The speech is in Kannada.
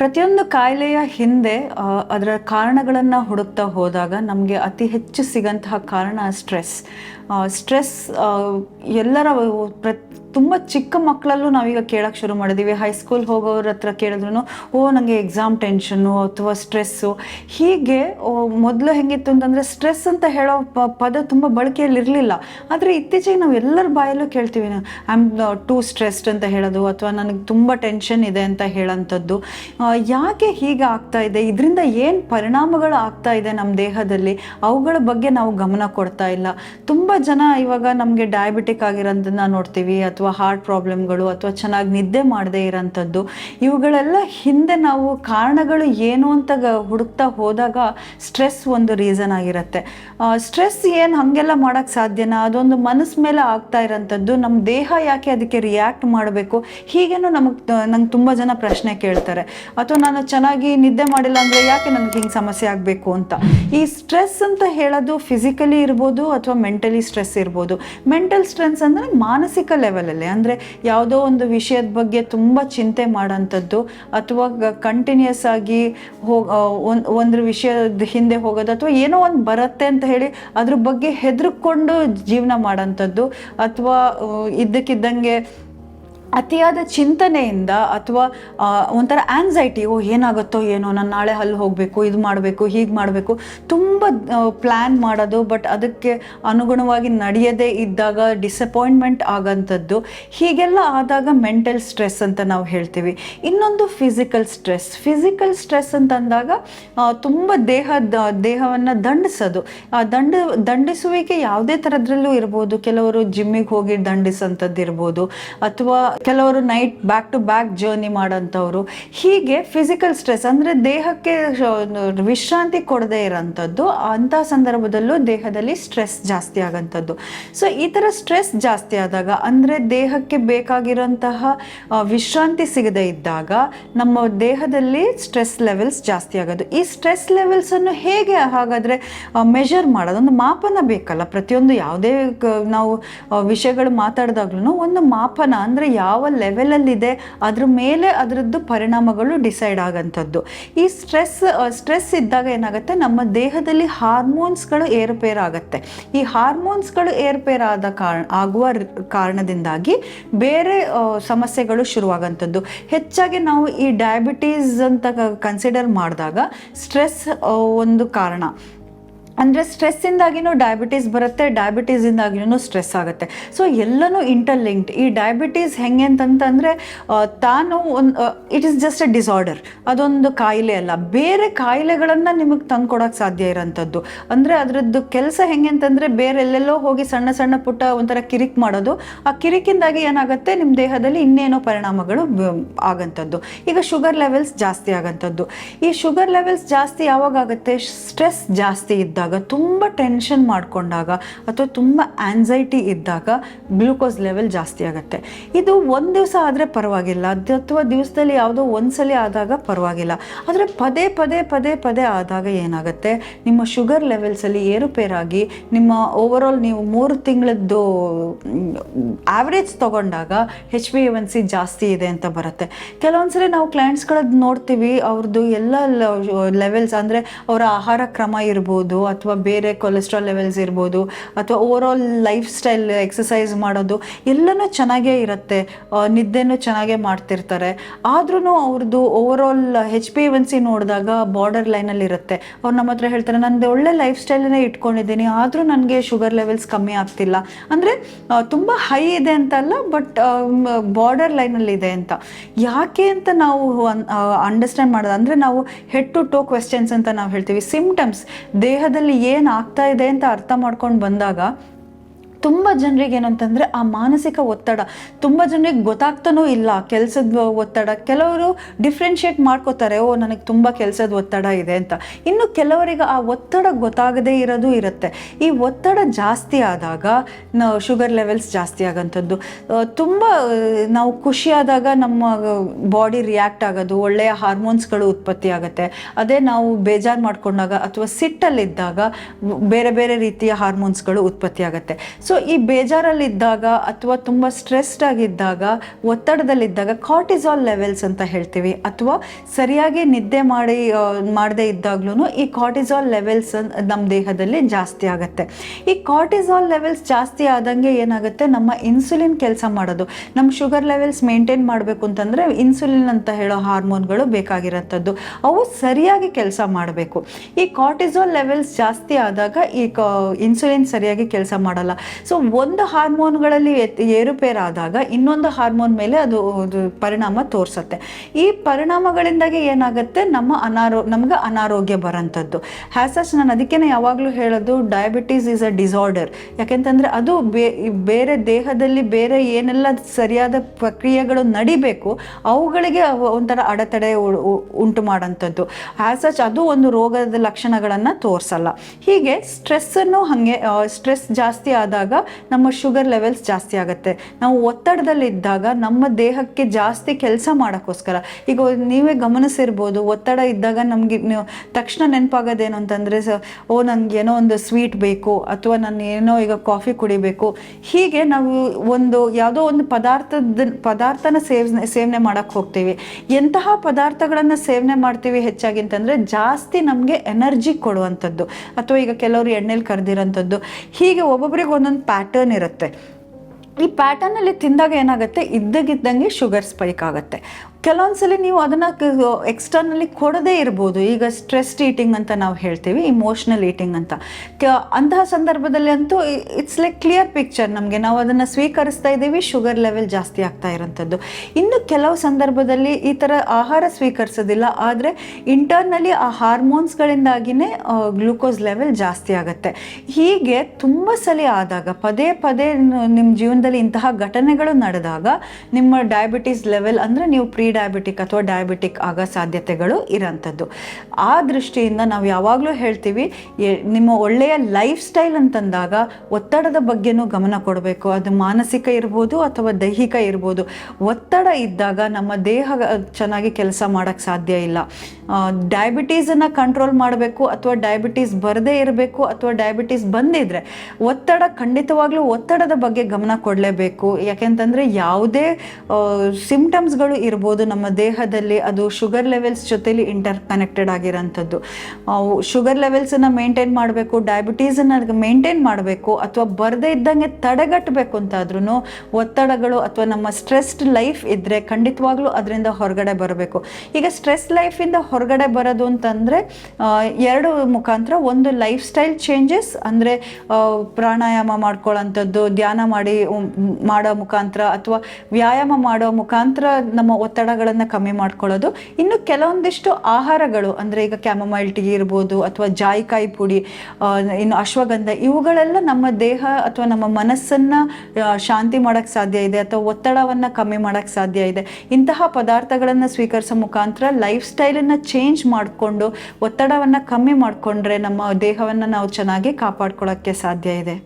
ಪ್ರತಿಯೊಂದು ಕಾಯಿಲೆಯ ಹಿಂದೆ ಅದರ ಕಾರಣಗಳನ್ನು ಹುಡುಕ್ತಾ ಹೋದಾಗ ನಮಗೆ ಅತಿ ಹೆಚ್ಚು ಸಿಗಂತಹ ಕಾರಣ ಸ್ಟ್ರೆಸ್ ಸ್ಟ್ರೆಸ್ ಎಲ್ಲರ ಪ್ರ ತುಂಬ ಚಿಕ್ಕ ಮಕ್ಕಳಲ್ಲೂ ನಾವೀಗ ಕೇಳಕ್ಕೆ ಶುರು ಮಾಡಿದ್ದೀವಿ ಹೈಸ್ಕೂಲ್ ಹೋಗೋರ ಹತ್ರ ಕೇಳಿದ್ರು ಓ ನನಗೆ ಎಕ್ಸಾಮ್ ಟೆನ್ಷನ್ನು ಅಥವಾ ಸ್ಟ್ರೆಸ್ಸು ಹೀಗೆ ಮೊದಲು ಹೆಂಗಿತ್ತು ಅಂತಂದರೆ ಸ್ಟ್ರೆಸ್ ಅಂತ ಹೇಳೋ ಪ, ಪದ ತುಂಬ ಬಳಕೆಯಲ್ಲಿರಲಿಲ್ಲ. ಆದರೆ ಇತ್ತೀಚೆಗೆ ನಾವು ಎಲ್ಲರ ಬಾಯಲ್ಲೂ ಕೇಳ್ತೀವಿ ಐ ಆಮ್ ಟೂ ಸ್ಟ್ರೆಸ್ಡ್ ಅಂತ ಹೇಳೋದು ಅಥವಾ ನನಗೆ ತುಂಬ ಟೆನ್ಷನ್ ಇದೆ ಅಂತ ಹೇಳೋಂಥದ್ದು ಯಾಕೆ ಹೀಗೆ ಆಗ್ತಾ ಇದೆ? ಇದರಿಂದ ಏನು ಪರಿಣಾಮಗಳು ಆಗ್ತಾ ಇದೆ ನಮ್ಮ ದೇಹದಲ್ಲಿ? ಅವುಗಳ ಬಗ್ಗೆ ನಾವು ಗಮನ ಕೊಡ್ತಾ ಇಲ್ಲ. ತುಂಬ ಜನ ಇವಾಗ ನಮಗೆ ಡಯಾಬಿಟಿಕ್ ಆಗಿರೋದನ್ನ ನೋಡ್ತೀವಿ ಹಾರ್ಟ್ ಪ್ರಾಬ್ಲಮ್ಗಳು ಅಥವಾ ಚೆನ್ನಾಗಿ ನಿದ್ದೆ ಮಾಡದೇ ಇರೋಂಥದ್ದು, ಇವುಗಳೆಲ್ಲ ಹಿಂದೆ ನಾವು ಕಾರಣಗಳು ಏನು ಅಂತ ಹುಡುಕ್ತಾ ಹೋದಾಗ ಸ್ಟ್ರೆಸ್ ಒಂದು ರೀಸನ್ ಆಗಿರುತ್ತೆ. ಸ್ಟ್ರೆಸ್ ಏನು ಹಾಗೆಲ್ಲ ಮಾಡೋಕ್ಕೆ ಸಾಧ್ಯನಾ? ಅದೊಂದು ಮನಸ್ಸು ಮೇಲೆ ಆಗ್ತಾ ಇರೋಂಥದ್ದು ನಮ್ಮ ದೇಹ ಯಾಕೆ ಅದಕ್ಕೆ ರಿಯಾಕ್ಟ್ ಮಾಡಬೇಕು? ಹೀಗೇನು ನಮಗೆ ನಂಗೆ ತುಂಬ ಜನ ಪ್ರಶ್ನೆ ಕೇಳ್ತಾರೆ. ಅಥವಾ ನಾನು ಚೆನ್ನಾಗಿ ನಿದ್ದೆ ಮಾಡಿಲ್ಲ ಅಂದರೆ ಯಾಕೆ ನನಗೆ ಹಿಂಗೆ ಸಮಸ್ಯೆ ಆಗಬೇಕು ಅಂತ? ಈ ಸ್ಟ್ರೆಸ್ ಅಂತ ಹೇಳೋದು ಫಿಸಿಕಲಿ ಇರ್ಬೋದು ಅಥವಾ ಮೆಂಟಲಿ ಸ್ಟ್ರೆಸ್ ಇರ್ಬೋದು? ಮೆಂಟಲ್ ಸ್ಟ್ರೆಸ್ ಅಂದರೆ ಮಾನಸಿಕ ಲೆವೆಲಲ್ಲಿ ಅಂದರೆ ಯಾವುದೋ ಒಂದು ವಿಷಯದ ಬಗ್ಗೆ ತುಂಬ ಚಿಂತೆ ಮಾಡೋಂಥದ್ದು ಅಥವಾ ಕಂಟಿನ್ಯೂಸ್ ಆಗಿ ಹೋಗ ಒಂದು ಒಂದು ವಿಷಯದ ಹಿಂದೆ ಹೋಗೋದು ಅಥವಾ ಏನೋ ಒಂದು ಬರುತ್ತೆ ಅಂತ ಹೇಳಿ ಅದ್ರ ಬಗ್ಗೆ ಹೆದರ್ಕೊಂಡು ಜೀವನ ಮಾಡೋಂಥದ್ದು ಅಥವಾ ಇದ್ದಕ್ಕಿದ್ದಂಗೆ ಅತಿಯಾದ ಚಿಂತನೆಯಿಂದ ಅಥವಾ ಒಂಥರ ಆಂಗ್ಸೈಟಿ ಓ, ಏನಾಗುತ್ತೋ ಏನೋ, ನಾನು ನಾಳೆ ಅಲ್ಲಿ ಹೋಗಬೇಕು, ಇದು ಮಾಡಬೇಕು, ಹೀಗೆ ಮಾಡಬೇಕು, ತುಂಬ ಪ್ಲ್ಯಾನ್ ಮಾಡೋದು ಬಟ್ ಅದಕ್ಕೆ ಅನುಗುಣವಾಗಿ ನಡೆಯದೇ ಇದ್ದಾಗ ಡಿಸಪಾಯಿಂಟ್ಮೆಂಟ್ ಆಗೋಂಥದ್ದು, ಹೀಗೆಲ್ಲ ಆದಾಗ ಮೆಂಟಲ್ ಸ್ಟ್ರೆಸ್ ಅಂತ ನಾವು ಹೇಳ್ತೀವಿ. ಇನ್ನೊಂದು ಫಿಸಿಕಲ್ ಸ್ಟ್ರೆಸ್ ಫಿಸಿಕಲ್ ಸ್ಟ್ರೆಸ್ ಅಂತ ಅಂದಾಗ ತುಂಬ ದೇಹ ದೇಹವನ್ನು ದಂಡಿಸೋದು. ದಂಡ, ದಂಡಿಸುವಿಕೆ ಯಾವುದೇ ಥರದ್ರಲ್ಲೂ ಇರ್ಬೋದು. ಕೆಲವರು ಜಿಮ್ಮಿಗೆ ಹೋಗಿ ದಂಡಿಸೋಂಥದ್ದು ಇರ್ಬೋದು ಅಥವಾ ಕೆಲವರು night back to back journey ಮಾಡೋಂಥವ್ರು ಹೀಗೆ ಫಿಸಿಕಲ್ ಸ್ಟ್ರೆಸ್ ಅಂದರೆ ದೇಹಕ್ಕೆ ವಿಶ್ರಾಂತಿ ಕೊಡದೇ ಇರೋಂಥದ್ದು, ಅಂಥ ಸಂದರ್ಭದಲ್ಲೂ ದೇಹದಲ್ಲಿ ಸ್ಟ್ರೆಸ್ ಜಾಸ್ತಿ ಆಗೋಂಥದ್ದು. ಸೊ ಈ ಥರ ಸ್ಟ್ರೆಸ್ ಜಾಸ್ತಿ ಆದಾಗ, ಅಂದರೆ ದೇಹಕ್ಕೆ ಬೇಕಾಗಿರೋಂತಹ ವಿಶ್ರಾಂತಿ ಸಿಗದೇ ಇದ್ದಾಗ, ನಮ್ಮ ದೇಹದಲ್ಲಿ ಸ್ಟ್ರೆಸ್ ಲೆವೆಲ್ಸ್ ಜಾಸ್ತಿ ಆಗೋದು. ಈ ಸ್ಟ್ರೆಸ್ ಲೆವೆಲ್ಸನ್ನು ಹೇಗೆ ಹಾಗಾದರೆ ಮೆಷರ್ ಮಾಡೋದು? ಒಂದು ಮಾಪನ ಬೇಕಲ್ಲ? ಪ್ರತಿಯೊಂದು ಯಾವುದೇ ನಾವು ವಿಷಯಗಳು ಮಾತಾಡಿದಾಗ್ಲೂ ಒಂದು ಮಾಪನ ಅಂದರೆ ಯಾವ ಲೆವೆಲಲ್ಲಿದೆ ಅದ್ರ ಮೇಲೆ ಅದರದ್ದು ಪರಿಣಾಮಗಳು ಡಿಸೈಡ್ ಆಗೋಂಥದ್ದು. ಈ ಸ್ಟ್ರೆಸ್ ಸ್ಟ್ರೆಸ್ ಇದ್ದಾಗ ಏನಾಗುತ್ತೆ, ನಮ್ಮ ದೇಹದಲ್ಲಿ ಹಾರ್ಮೋನ್ಸ್ಗಳು ಏರುಪೇರು ಆಗುತ್ತೆ. ಈ ಹಾರ್ಮೋನ್ಸ್ಗಳು ಏರುಪೇರಾದ ಕಾರಣ, ಆಗುವ ಕಾರಣದಿಂದಾಗಿ ಬೇರೆ ಸಮಸ್ಯೆಗಳು ಶುರುವಾಗಂಥದ್ದು. ಹೆಚ್ಚಾಗಿ ನಾವು ಈ ಡಯಾಬಿಟೀಸ್ ಅಂತ ಕನ್ಸಿಡರ್ ಮಾಡಿದಾಗ ಸ್ಟ್ರೆಸ್ ಒಂದು ಕಾರಣ. ಅಂದರೆ ಸ್ಟ್ರೆಸ್ಸಿಂದಾಗಿನೂ ಡಯಾಬಿಟೀಸ್ ಬರುತ್ತೆ ಡಯಾಬಿಟೀಸಿಂದಾಗಿನೂ ಸ್ಟ್ರೆಸ್ ಆಗುತ್ತೆ. ಸೊ ಎಲ್ಲನೂ ಇಂಟರ್ಲಿಂಕ್ಡ್ ಈ ಡಯಾಬಿಟೀಸ್ ಹೆಂಗೆ ಅಂತಂತಂದರೆ ತಾನು ಒಂದು it is just a disorder ಅದೊಂದು ಕಾಯಿಲೆ ಅಲ್ಲ. ಬೇರೆ ಕಾಯಿಲೆಗಳನ್ನು ನಿಮಗೆ ತಂದ್ಕೊಡೋಕೆ ಸಾಧ್ಯ ಇರೋಂಥದ್ದು. ಅಂದರೆ ಅದರದ್ದು ಕೆಲಸ ಹೆಂಗೆ ಅಂತಂದರೆ, ಬೇರೆ ಎಲ್ಲೆಲ್ಲೋ ಹೋಗಿ ಸಣ್ಣ ಸಣ್ಣ ಪುಟ್ಟ ಒಂಥರ ಕಿರಿಕ್ ಮಾಡೋದು. ಆ ಕಿರಿಕಿಂದಾಗಿ ಏನಾಗುತ್ತೆ ನಿಮ್ಮ ದೇಹದಲ್ಲಿ ಇನ್ನೇನೋ ಪರಿಣಾಮಗಳು ಆಗಂಥದ್ದು. ಈಗ ಶುಗರ್ ಲೆವೆಲ್ಸ್ ಜಾಸ್ತಿ ಆಗಂಥದ್ದು. ಈ ಶುಗರ್ ಲೆವೆಲ್ಸ್ ಜಾಸ್ತಿ ಯಾವಾಗ ಆಗುತ್ತೆ? ಸ್ಟ್ರೆಸ್ ಜಾಸ್ತಿ ಇದ್ದಾಗ. ತುಂಬ ಟೆನ್ಷನ್ ಮಾಡಿಕೊಂಡಾಗ ಅಥವಾ ತುಂಬ ಆನ್ಸೈಟಿ ಇದ್ದಾಗ ಗ್ಲೂಕೋಸ್ ಲೆವೆಲ್ ಜಾಸ್ತಿ ಆಗುತ್ತೆ. ಇದು ಒಂದು ದಿವಸ ಆದರೆ ಪರವಾಗಿಲ್ಲ. ಅಥವಾ ದಿವಸದಲ್ಲಿ ಯಾವುದೋ ಒಂದ್ಸಲಿ ಆದಾಗ ಪರವಾಗಿಲ್ಲ. ಆದರೆ ಪದೇ ಪದೇ ಪದೇ ಪದೇ ಆದಾಗ ಏನಾಗುತ್ತೆ? ನಿಮ್ಮ ಶುಗರ್ ಲೆವೆಲ್ಸಲ್ಲಿ ಏರುಪೇರಾಗಿ ನಿಮ್ಮ ಓವರಾಲ್ ನೀವು ಮೂರು ತಿಂಗಳದ್ದು ಆವ್ರೇಜ್ ತಗೊಂಡಾಗ ಹೆಚ್ ಬಿ ಎನ್ ಸಿ ಜಾಸ್ತಿ ಇದೆ ಅಂತ ಬರುತ್ತೆ. ಕೆಲವೊಂದ್ಸರಿ ನಾವು ಕ್ಲೈಂಟ್ಸ್ಗಳದ್ದು ನೋಡ್ತೀವಿ ಅವ್ರದ್ದು ಎಲ್ಲ ಲೆವೆಲ್ಸ್ ಅಂದರೆ ಅವರ ಆಹಾರ ಕ್ರಮ ಇರ್ಬೋದು, ಅಥವಾ ಬೇರೆ ಕೊಲೆಸ್ಟ್ರಾಲ್ ಲೆವೆಲ್ಸ್ ಇರ್ಬೋದು, ಅಥವಾ ಆಲ್ ಲೈಫ್ ಸ್ಟೈಲ್ ಎಕ್ಸಸೈಸ್ ಮಾಡೋದು, ಎಲ್ಲನೂ ಚೆನ್ನಾಗೇ ಇರುತ್ತೆ. ನಿದ್ದೆನೂ ಚೆನ್ನಾಗೇ ಮಾಡ್ತಿರ್ತಾರೆ. ಆದ್ರೂ ಅವ್ರದ್ದು overall H B N C ನೋಡಿದಾಗ ಬಾರ್ಡರ್ ಲೈನಲ್ಲಿ ಇರುತ್ತೆ. ಅವ್ರು ನಮ್ಮ ಹತ್ರ ಹೇಳ್ತಾರೆ, ನಂದು ಒಳ್ಳೆ ಲೈಫ್ ಸ್ಟೈಲನ್ನೇ ಇಟ್ಕೊಂಡಿದ್ದೀನಿ, ಆದರೂ ನನಗೆ ಶುಗರ್ ಲೆವೆಲ್ಸ್ ಕಮ್ಮಿ ಆಗ್ತಿಲ್ಲ. ಅಂದರೆ ತುಂಬ ಹೈ ಇದೆ ಅಂತಲ್ಲ ಬಟ್ ಬಾರ್ಡರ್ ಲೈನಲ್ಲಿ ಇದೆ ಅಂತ. ಯಾಕೆ ಅಂತ ನಾವು ಅಂಡರ್ಸ್ಟ್ಯಾಂಡ್ ಮಾಡೋದು? ಅಂದರೆ ನಾವು ಹೆಡ್ ಟು ಟೋ ಕ್ವೆಶ್ಚನ್ಸ್ ಅಂತ ನಾವು ಹೇಳ್ತೀವಿ. ಸಿಮ್ಟಮ್ಸ್ ದೇಹದಲ್ಲಿ ಏನು ಆಗ್ತಾ ಇದೆ ಅಂತ ಅರ್ಥ ಮಾಡ್ಕೊಂಡು ಬಂದಾಗ ತುಂಬ ಜನರಿಗೆ ಏನಂತಂದರೆ ಆ ಮಾನಸಿಕ ಒತ್ತಡ. ತುಂಬ ಜನರಿಗೆ ಗೊತ್ತಾಗ್ತಾನೂ ಇಲ್ಲ ಕೆಲಸದ ಒತ್ತಡ. ಕೆಲವರು ಡಿಫ್ರೆನ್ಷಿಯೇಟ್ ಮಾಡ್ಕೋತಾರೆ, ಓ, ನನಗೆ ತುಂಬ ಕೆಲಸದ ಒತ್ತಡ ಇದೆ ಅಂತ. ಇನ್ನು ಕೆಲವರಿಗೆ ಆ ಒತ್ತಡ ಗೊತ್ತಾಗದೇ ಇರೋದು ಇರುತ್ತೆ. ಈ ಒತ್ತಡ ಜಾಸ್ತಿ ಆದಾಗ ನಾವು ಶುಗರ್ ಲೆವೆಲ್ಸ್ ಜಾಸ್ತಿ ಆಗೋಂಥದ್ದು. ತುಂಬ, ನಾವು ಖುಷಿಯಾದಾಗ ನಮ್ಮ ಬಾಡಿ ರಿಯಾಕ್ಟ್ ಆಗೋದು, ಒಳ್ಳೆಯ ಹಾರ್ಮೋನ್ಸ್ಗಳು ಉತ್ಪತ್ತಿ ಆಗುತ್ತೆ. ಅದೇ ನಾವು ಬೇಜಾರು ಮಾಡ್ಕೊಂಡಾಗ ಅಥವಾ ಸಿಟ್ಟಲ್ಲಿದ್ದಾಗ ಬೇರೆ ಬೇರೆ ರೀತಿಯ ಹಾರ್ಮೋನ್ಸ್ಗಳು ಉತ್ಪತ್ತಿ ಆಗುತ್ತೆ. ಸೊ ಈ ಬೇಜಾರಲ್ಲಿದ್ದಾಗ ಅಥವಾ ತುಂಬ ಸ್ಟ್ರೆಸ್ಡ್ ಆಗಿದ್ದಾಗ, ಒತ್ತಡದಲ್ಲಿದ್ದಾಗ ಕಾರ್ಟಿಸಾಲ್ ಲೆವೆಲ್ಸ್ ಅಂತ ಹೇಳ್ತೀವಿ. ಅಥವಾ ಸರಿಯಾಗಿ ನಿದ್ದೆ ಮಾಡಿ ಮಾಡದೇ ಇದ್ದಾಗ್ಲೂ ಈ ಕಾರ್ಟಿಸಾಲ್ ಲೆವೆಲ್ಸ್ ನಮ್ಮ ದೇಹದಲ್ಲಿ ಜಾಸ್ತಿ ಆಗುತ್ತೆ. ಈ ಕಾರ್ಟಿಸಾಲ್ ಲೆವೆಲ್ಸ್ ಜಾಸ್ತಿ ಆದಂಗೆ ಏನಾಗುತ್ತೆ? ನಮ್ಮ ಇನ್ಸುಲಿನ್ ಕೆಲಸ ಮಾಡೋದು. ನಮ್ಮ ಶುಗರ್ ಲೆವೆಲ್ಸ್ ಮೇಂಟೈನ್ ಮಾಡಬೇಕು ಅಂತಂದರೆ ಇನ್ಸುಲಿನ್ ಅಂತ ಹೇಳೋ ಹಾರ್ಮೋನ್ಗಳು ಬೇಕಾಗಿರೋಂಥದ್ದು ಅವು ಸರಿಯಾಗಿ ಕೆಲಸ ಮಾಡಬೇಕು. ಈ ಕಾರ್ಟಿಸಾಲ್ ಲೆವೆಲ್ಸ್ ಜಾಸ್ತಿ ಆದಾಗ ಈ ಇನ್ಸುಲಿನ್ ಸರಿಯಾಗಿ ಕೆಲಸ ಮಾಡಲ್ಲ. ಸೊ ಒಂದು ಹಾರ್ಮೋನ್ಗಳಲ್ಲಿ ಏರುಪೇರಾದಾಗ ಇನ್ನೊಂದು ಹಾರ್ಮೋನ್ ಮೇಲೆ ಅದು ಪರಿಣಾಮ ತೋರಿಸುತ್ತೆ. ಈ ಪರಿಣಾಮಗಳಿಂದಾಗಿ ಏನಾಗುತ್ತೆ? ನಮ್ಮ ಅನಾರೋ, ನಮ್ಗೆ ಅನಾರೋಗ್ಯ ಬರೋಂಥದ್ದು. ಹ್ಯಾಸಸ್ ನಾನು ಅದಕ್ಕೇ ಯಾವಾಗಲೂ ಹೇಳೋದು ಡಯಾಬಿಟೀಸ್ ಈಸ್ ಅ ಡಿಸಾರ್ಡರ್ ಯಾಕೆಂತಂದರೆ ಅದು ಬೇರೆ ದೇಹದಲ್ಲಿ ಬೇರೆ ಏನೆಲ್ಲ ಸರಿಯಾದ ಪ್ರಕ್ರಿಯೆಗಳು ನಡಿಬೇಕು, ಅವುಗಳಿಗೆ ಅವು ಒಂಥರ ಅಡೆತಡೆ ಉಂಟು ಮಾಡೋಂಥದ್ದು. ಹ್ಯಾಸಚ್ ಅದು ಒಂದು ರೋಗದ ಲಕ್ಷಣಗಳನ್ನು ತೋರಿಸಲ್ಲ. ಹೀಗೆ ಸ್ಟ್ರೆಸ್ಸನ್ನು ಹಾಗೆ ಸ್ಟ್ರೆಸ್ ಜಾಸ್ತಿ ಆದಾಗ ನಮ್ಮ ಶುಗರ್ ಲೆವೆಲ್ಸ್ ಜಾಸ್ತಿ ಆಗುತ್ತೆ. ನಾವು ಒತ್ತಡದಲ್ಲಿದ್ದಾಗ ನಮ್ಮ ದೇಹಕ್ಕೆ ಜಾಸ್ತಿ ಕೆಲಸ ಮಾಡೋಕ್ಕೋಸ್ಕರ. ಈಗ ನೀವೇ ಗಮನಿಸಿರ್ಬೋದು, ಒತ್ತಡ ಇದ್ದಾಗ ನಮಗೆ ತಕ್ಷಣ ನೆನಪಾಗೋದೇನು ಅಂತಂದರೆ ಸ, ಓ, ನನಗೆ ಏನೋ ಒಂದು ಸ್ವೀಟ್ ಬೇಕು, ಅಥವಾ ನಾನು ಏನೋ ಈಗ ಕಾಫಿ ಕುಡಿಬೇಕು. ಹೀಗೆ ನಾವು ಒಂದು ಯಾವುದೋ ಒಂದು ಪದಾರ್ಥದ, ಪದಾರ್ಥನ ಸೇವನೆ ಸೇವನೆ ಮಾಡೋಕ್ಕೆ ಹೋಗ್ತೀವಿ. ಎಂತಹ ಪದಾರ್ಥಗಳನ್ನು ಸೇವನೆ ಮಾಡ್ತೀವಿ ಹೆಚ್ಚಾಗಿ ಅಂತಂದರೆ ಜಾಸ್ತಿ ನಮಗೆ ಎನರ್ಜಿ ಕೊಡುವಂಥದ್ದು. ಅಥವಾ ಈಗ ಕೆಲವರು ಎಣ್ಣೆಲಿ ಕರೆದಿರೋಂಥದ್ದು. ಹೀಗೆ ಒಬ್ಬೊಬ್ರಿಗೆ ಒಂದೊಂದು ಪ್ಯಾಟರ್ನ್ ಇರುತ್ತೆ. ಈ ಪ್ಯಾಟರ್ನಲ್ಲಿ ತಿಂದಾಗ ಏನಾಗುತ್ತೆ? ಇದ್ದಗಿದ್ದಂಗೆ ಶುಗರ್ ಸ್ಪೈಕ್ ಆಗುತ್ತೆ. ಕೆಲವೊಂದ್ಸಲಿ ನೀವು ಅದನ್ನು ಎಕ್ಸ್ಟರ್ನಲಿ ಕೊಡದೇ ಇರ್ಬೋದು. ಈಗ ಸ್ಟ್ರೆಸ್ ಈಟಿಂಗ್ ಅಂತ ನಾವು ಹೇಳ್ತೀವಿ ಇಮೋಷ್ನಲ್ ಈಟಿಂಗ್ ಅಂತ. ಅಂತಹ ಸಂದರ್ಭದಲ್ಲಿ ಅಂತೂ ಇಟ್ಸ್ ಲೈಕ್ ಕ್ಲಿಯರ್ ಪಿಕ್ಚರ್ ನಮಗೆ. ನಾವು ಅದನ್ನು ಸ್ವೀಕರಿಸ್ತಾ ಇದ್ದೀವಿ ಶುಗರ್ ಲೆವೆಲ್ ಜಾಸ್ತಿ ಆಗ್ತಾ ಇರೋಂಥದ್ದು. ಇನ್ನು ಕೆಲವು ಸಂದರ್ಭದಲ್ಲಿ ಈ ಥರ ಆಹಾರ ಸ್ವೀಕರಿಸೋದಿಲ್ಲ. ಆದರೆ ಇಂಟರ್ನಲಿ ಆ ಹಾರ್ಮೋನ್ಸ್ಗಳಿಂದಾಗಿಯೇ ಗ್ಲೂಕೋಸ್ ಲೆವೆಲ್ ಜಾಸ್ತಿ ಆಗುತ್ತೆ. ಹೀಗೆ ತುಂಬ ಸಲ ಆದಾಗ, ಪದೇ ಪದೇ ನಿಮ್ಮ ಜೀವನದಲ್ಲಿ ಇಂತಹ ಘಟನೆಗಳು ನಡೆದಾಗ, ನಿಮ್ಮ ಡಯಾಬಿಟೀಸ್ ಲೆವೆಲ್ ಅಂದರೆ ನೀವು ಪ್ರೀ ಡಯಾಬಿಟಿಕ್ ಅಥವಾ ಡಯಾಬಿಟಿಕ್ ಆಗೋ ಸಾಧ್ಯತೆಗಳು ಇರೋಂಥದ್ದು. ಆ ದೃಷ್ಟಿಯಿಂದ ನಾವು ಯಾವಾಗಲೂ ಹೇಳ್ತೀವಿ ನಿಮ್ಮ ಒಳ್ಳೆಯ ಲೈಫ್ ಸ್ಟೈಲ್ ಅಂತಂದಾಗ ಒತ್ತಡದ ಬಗ್ಗೆನೂ ಗಮನ ಕೊಡಬೇಕು. ಅದು ಮಾನಸಿಕ ಇರ್ಬೋದು ಅಥವಾ ದೈಹಿಕ ಇರ್ಬೋದು. ಒತ್ತಡ ಇದ್ದಾಗ ನಮ್ಮ ದೇಹ ಚೆನ್ನಾಗಿ ಕೆಲಸ ಮಾಡೋಕ್ಕೆ ಸಾಧ್ಯ ಇಲ್ಲ. ಡಯಾಬಿಟೀಸನ್ನು ಕಂಟ್ರೋಲ್ ಮಾಡಬೇಕು ಅಥವಾ ಡಯಾಬಿಟೀಸ್ ಬರದೇ ಇರಬೇಕು ಅಥವಾ ಡಯಾಬಿಟೀಸ್ ಬಂದಿದ್ರೆ ಒತ್ತಡ ಖಂಡಿತವಾಗ್ಲೂ ಒತ್ತಡದ ಬಗ್ಗೆ ಗಮನ ಕೊಡಲೇಬೇಕು. ಯಾಕೆಂತಂದರೆ ಯಾವುದೇ ಸಿಂಪ್ಟಮ್ಸ್ಗಳು ಇರ್ಬೋದು ನಮ್ಮ ದೇಹದಲ್ಲಿ ಅದು ಶುಗರ್ ಲೆವೆಲ್ಸ್ ಜೊತೆಲಿ ಇಂಟರ್ ಕನೆಕ್ಟೆಡ್ ಆಗಿರೋಂಥದ್ದು ಶುಗರ್ ಲೆವೆಲ್ಸನ್ನು ಮೇಂಟೈನ್ ಮಾಡಬೇಕು ಡಯಾಬಿಟೀಸನ್ನು ಮೇಂಟೈನ್ ಮಾಡಬೇಕು, ಅಥವಾ ಬರದೇ ಇದ್ದಂಗೆ ತಡೆಗಟ್ಟಬೇಕು ಅಂತಾದ್ರೂ ಒತ್ತಡಗಳು ಅಥವಾ ನಮ್ಮ ಸ್ಟ್ರೆಸ್ಡ್ ಲೈಫ್ ಇದ್ದರೆ ಖಂಡಿತವಾಗ್ಲೂ ಅದರಿಂದ ಹೊರಗಡೆ ಬರಬೇಕು. ಈಗ ಸ್ಟ್ರೆಸ್ ಲೈಫಿಂದ ಹೊರಗಡೆ ಬರೋದು ಅಂತಂದರೆ ಎರಡು ಮುಖಾಂತರ. ಒಂದು ಲೈಫ್ ಸ್ಟೈಲ್ ಚೇಂಜಸ್ ಅಂದರೆ ಪ್ರಾಣಾಯಾಮ ಮಾಡ್ಕೊಳ್ಳೋಂಥದ್ದು, ಧ್ಯಾನ ಮಾಡಿ ಮಾಡೋ ಮುಖಾಂತರ ಅಥವಾ ವ್ಯಾಯಾಮ ಮಾಡೋ ಮುಖಾಂತರ ನಮ್ಮ ಒತ್ತಡಗಳನ್ನು ಕಮ್ಮಿ ಮಾಡ್ಕೊಳ್ಳೋದು. ಇನ್ನು ಕೆಲವೊಂದಿಷ್ಟು ಆಹಾರಗಳು, ಅಂದರೆ ಈಗ ಕ್ಯಾಮಮೈಲ್ ಟೀ ಇರ್ಬೋದು, ಅಥವಾ ಜಾಯಿಕಾಯಿ ಪುಡಿ ಇನ್ನು ಅಶ್ವಗಂಧ, ಇವುಗಳೆಲ್ಲ ನಮ್ಮ ದೇಹ ಅಥವಾ ನಮ್ಮ ಮನಸ್ಸನ್ನು ಶಾಂತಿ ಮಾಡೋಕ್ಕೆ ಸಾಧ್ಯ ಇದೆ, ಅಥವಾ ಒತ್ತಡವನ್ನು ಕಮ್ಮಿ ಮಾಡೋಕ್ಕೆ ಸಾಧ್ಯ ಇದೆ. ಇಂತಹ ಪದಾರ್ಥಗಳನ್ನು ಸ್ವೀಕರಿಸೋ ಮುಖಾಂತರ ಲೈಫ್ ಸ್ಟೈಲನ್ನು ಚೇಂಜ್ ಮಾಡಿಕೊಂಡು, ಒತ್ತಡವನ್ನು ಕಮ್ಮಿ ಮಾಡಿಕೊಂಡ್ರೆ ನಮ್ಮ ದೇಹವನ್ನು ನಾವು ಚೆನ್ನಾಗಿ ಕಾಪಾಡ್ಕೊಳ್ಳೋಕ್ಕೆ ಸಾಧ್ಯ ಇದೆ.